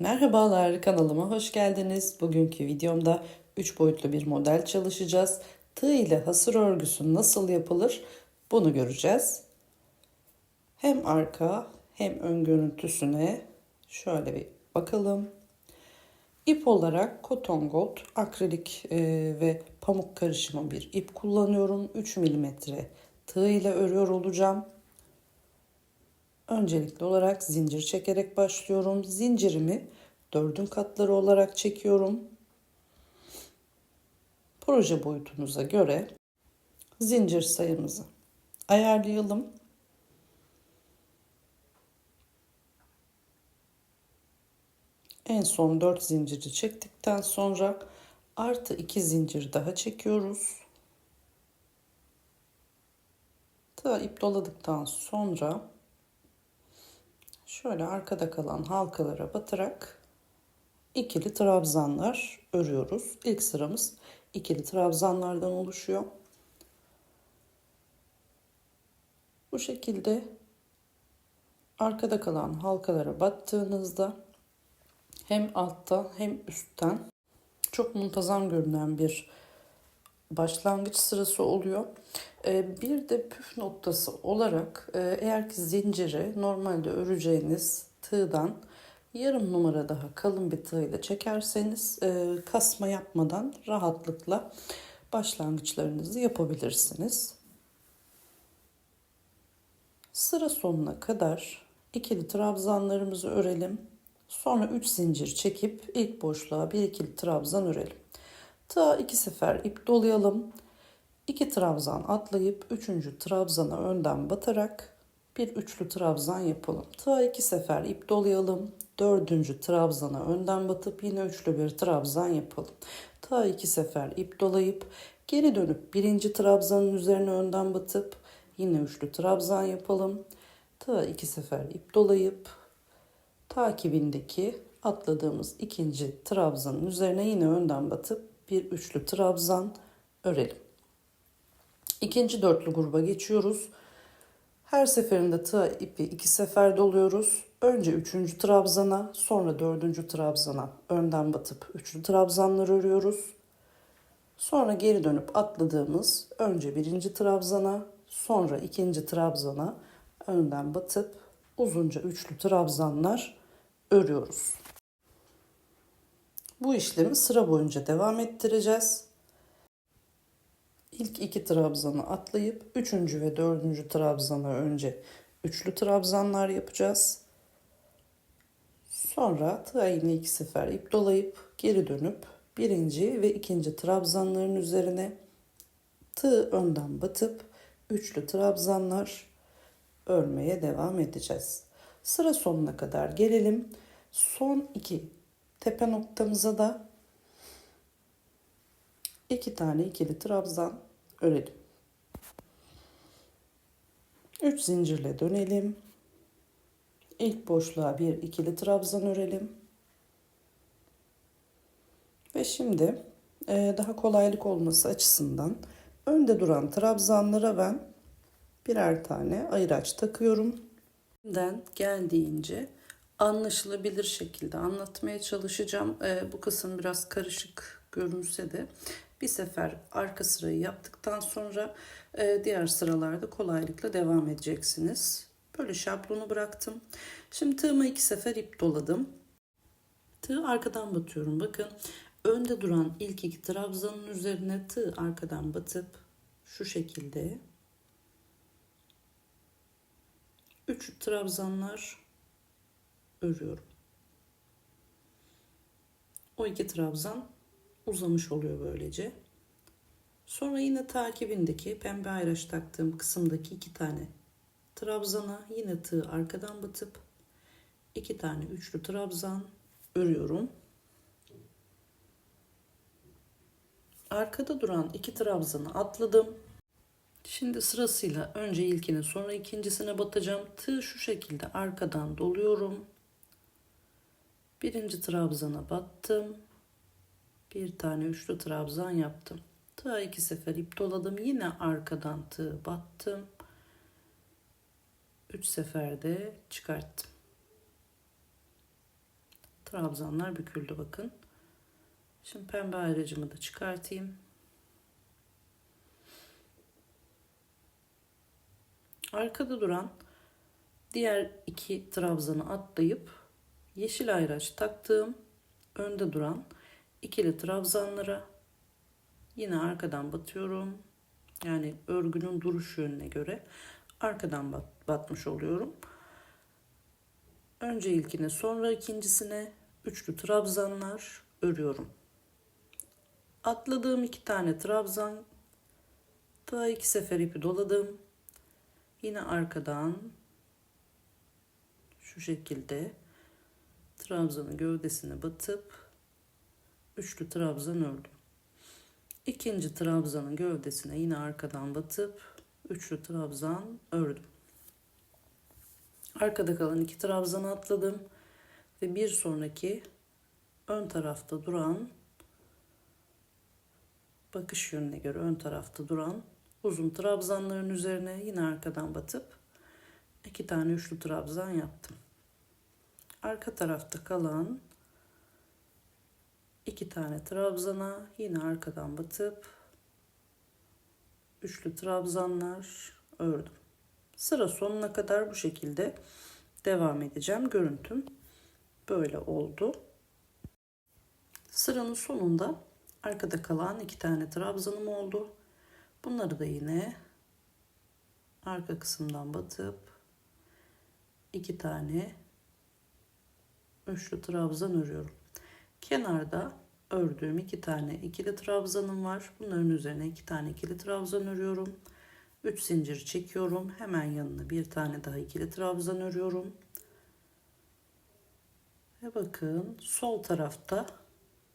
Merhabalar kanalıma hoş geldiniz. Bugünkü videomda 3 boyutlu bir model çalışacağız. Tığ ile hasır örgüsü nasıl yapılır bunu göreceğiz. Hem arka hem ön görüntüsüne şöyle bir bakalım. İp olarak Cotton Gold akrilik e, ve pamuk karışımı bir ip kullanıyorum. 3 mm tığ ile örüyor olacağım. Öncelikli olarak zincir çekerek başlıyorum. Zincirimi dördün katları olarak çekiyorum. Proje boyutunuza göre zincir sayımızı ayarlayalım. En son 4 zinciri çektikten sonra artı 2 zincir daha çekiyoruz. Tığa ip doladıktan sonra şöyle arkada kalan halkalara batarak ikili trabzanlar örüyoruz. İlk sıramız ikili trabzanlardan oluşuyor. Bu şekilde arkada kalan halkalara battığınızda hem altta hem üstten çok muntazam görünen bir başlangıç sırası oluyor. Ee, bir de püf noktası olarak e, eğer ki zinciri normalde öreceğiniz tığdan yarım numara daha kalın bir tığ ile çekerseniz e, kasma yapmadan rahatlıkla başlangıçlarınızı yapabilirsiniz. Sıra sonuna kadar ikili trabzanlarımızı örelim. Sonra 3 zincir çekip ilk boşluğa bir ikili trabzan örelim. Tığa iki sefer ip dolayalım. 2 trabzan atlayıp 3. trabzana önden batarak bir üçlü trabzan yapalım. Tığa iki sefer ip dolayalım. 4. trabzana önden batıp yine üçlü bir trabzan yapalım. Tığa iki sefer ip dolayıp geri dönüp birinci trabzanın üzerine önden batıp yine üçlü trabzan yapalım. Tığa iki sefer ip dolayıp takibindeki atladığımız ikinci trabzanın üzerine yine önden batıp bir üçlü trabzan örelim. İkinci dörtlü gruba geçiyoruz. Her seferinde tığ ipi iki sefer doluyoruz. Önce üçüncü trabzana, sonra dördüncü trabzana önden batıp üçlü trabzanlar örüyoruz. Sonra geri dönüp atladığımız önce birinci trabzana, sonra ikinci trabzana önden batıp uzunca üçlü trabzanlar örüyoruz. Bu işlemi sıra boyunca devam ettireceğiz. İlk iki trabzanı atlayıp üçüncü ve dördüncü trabzana önce üçlü trabzanlar yapacağız. Sonra tığa yine iki sefer ip dolayıp geri dönüp birinci ve ikinci trabzanların üzerine tığ önden batıp üçlü trabzanlar örmeye devam edeceğiz. Sıra sonuna kadar gelelim. Son iki tepe noktamıza da iki tane ikili trabzan örelim. 3 zincirle dönelim. İlk boşluğa bir ikili trabzan örelim. Ve şimdi e, daha kolaylık olması açısından önde duran trabzanlara ben birer tane ayıraç takıyorum. Den geldiğince anlaşılabilir şekilde anlatmaya çalışacağım. E, bu kısım biraz karışık görünse de bir sefer arka sırayı yaptıktan sonra e, diğer sıralarda kolaylıkla devam edeceksiniz. Böyle şablonu bıraktım. Şimdi tığıma iki sefer ip doladım. Tığ arkadan batıyorum. Bakın önde duran ilk iki trabzanın üzerine tığ arkadan batıp şu şekilde 3 trabzanlar örüyorum. O iki trabzan uzamış oluyor böylece. Sonra yine takibindeki pembe ayraç taktığım kısımdaki iki tane trabzana yine tığ arkadan batıp iki tane üçlü trabzan örüyorum. Arkada duran iki trabzanı atladım. Şimdi sırasıyla önce ilkini sonra ikincisine batacağım. Tığ şu şekilde arkadan doluyorum. Birinci trabzana battım. Bir tane üçlü trabzan yaptım. Tığa iki sefer ip doladım. Yine arkadan tığ battım. Üç seferde çıkarttım. trabzanlar büküldü bakın. Şimdi pembe ayracımı da çıkartayım. Arkada duran diğer iki trabzanı atlayıp yeşil ayraç taktığım önde duran ikili trabzanlara yine arkadan batıyorum. Yani örgünün duruş yönüne göre arkadan bat, batmış oluyorum. Önce ilkine sonra ikincisine üçlü trabzanlar örüyorum. Atladığım iki tane trabzan daha iki sefer ipi doladım. Yine arkadan şu şekilde trabzanın gövdesine batıp üçlü trabzan ördüm. İkinci trabzanın gövdesine yine arkadan batıp üçlü trabzan ördüm. Arkada kalan iki trabzanı atladım ve bir sonraki ön tarafta duran bakış yönüne göre ön tarafta duran uzun trabzanların üzerine yine arkadan batıp iki tane üçlü trabzan yaptım. Arka tarafta kalan iki tane trabzana yine arkadan batıp üçlü trabzanlar ördüm. Sıra sonuna kadar bu şekilde devam edeceğim. Görüntüm böyle oldu. Sıranın sonunda arkada kalan iki tane trabzanım oldu. Bunları da yine arka kısımdan batıp iki tane üçlü trabzan örüyorum. Kenarda ördüğüm iki tane ikili trabzanım var. Bunların üzerine iki tane ikili trabzan örüyorum. 3 zincir çekiyorum. Hemen yanına bir tane daha ikili trabzan örüyorum. Ve bakın sol tarafta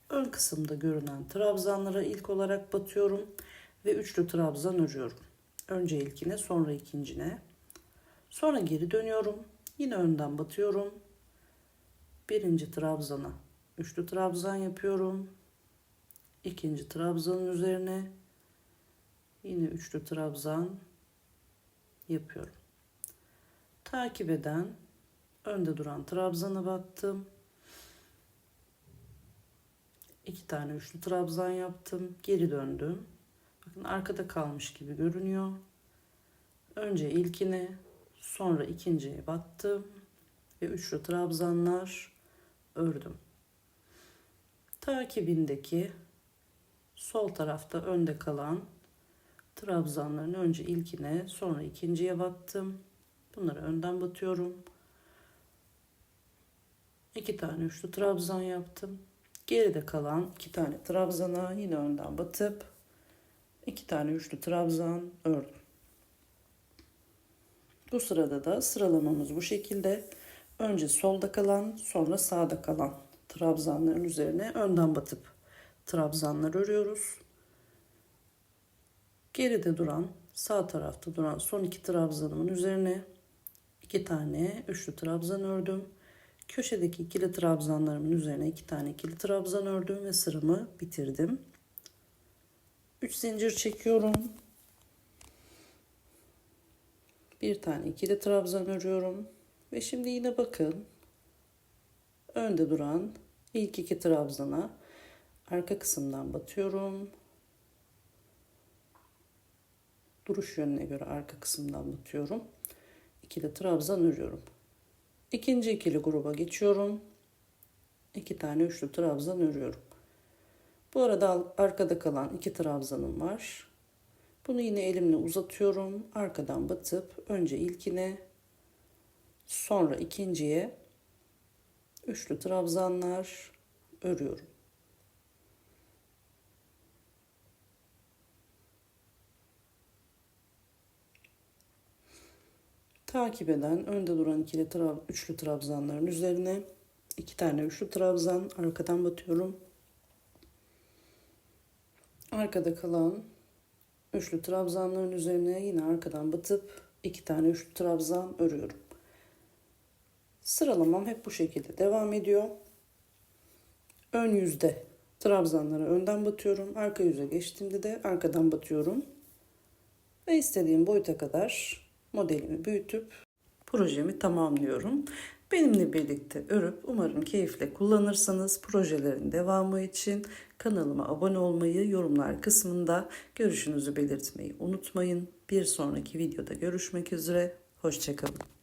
ön kısımda görünen trabzanlara ilk olarak batıyorum ve üçlü trabzan örüyorum. Önce ilkine, sonra ikincine. Sonra geri dönüyorum. Yine önden batıyorum. Birinci trabzana üçlü trabzan yapıyorum. İkinci trabzanın üzerine yine üçlü trabzan yapıyorum. Takip eden önde duran trabzana battım. İki tane üçlü trabzan yaptım. Geri döndüm. Bakın arkada kalmış gibi görünüyor. Önce ilkine, sonra ikinciye battım ve üçlü trabzanlar ördüm. Takibindeki sol tarafta önde kalan trabzanların önce ilkine, sonra ikinciye battım. Bunları önden batıyorum. İki tane üçlü trabzan yaptım. Geride kalan iki tane trabzana yine önden batıp iki tane üçlü trabzan ördüm. Bu sırada da sıralamamız bu şekilde. Önce solda kalan, sonra sağda kalan trabzanların üzerine önden batıp trabzanlar örüyoruz. Geride duran, sağ tarafta duran son iki trabzanımın üzerine iki tane üçlü trabzan ördüm. Köşedeki ikili trabzanlarımın üzerine iki tane ikili trabzan ördüm ve sıramı bitirdim. 3 zincir çekiyorum. Bir tane ikili trabzan örüyorum. Ve şimdi yine bakın. Önde duran ilk iki trabzana arka kısımdan batıyorum. Duruş yönüne göre arka kısımdan batıyorum. İkili trabzan örüyorum. İkinci ikili gruba geçiyorum. İki tane üçlü trabzan örüyorum. Bu arada arkada kalan iki trabzanım var. Bunu yine elimle uzatıyorum. Arkadan batıp önce ilkine sonra ikinciye üçlü trabzanlar örüyorum. Takip eden önde duran ikili trab üçlü trabzanların üzerine iki tane üçlü trabzan arkadan batıyorum. Arkada kalan üçlü trabzanların üzerine yine arkadan batıp iki tane üçlü trabzan örüyorum. Sıralamam hep bu şekilde devam ediyor. Ön yüzde trabzanlara önden batıyorum. Arka yüze geçtiğimde de arkadan batıyorum. Ve istediğim boyuta kadar modelimi büyütüp projemi tamamlıyorum. Benimle birlikte örüp umarım keyifle kullanırsanız projelerin devamı için kanalıma abone olmayı, yorumlar kısmında görüşünüzü belirtmeyi unutmayın. Bir sonraki videoda görüşmek üzere. Hoşçakalın.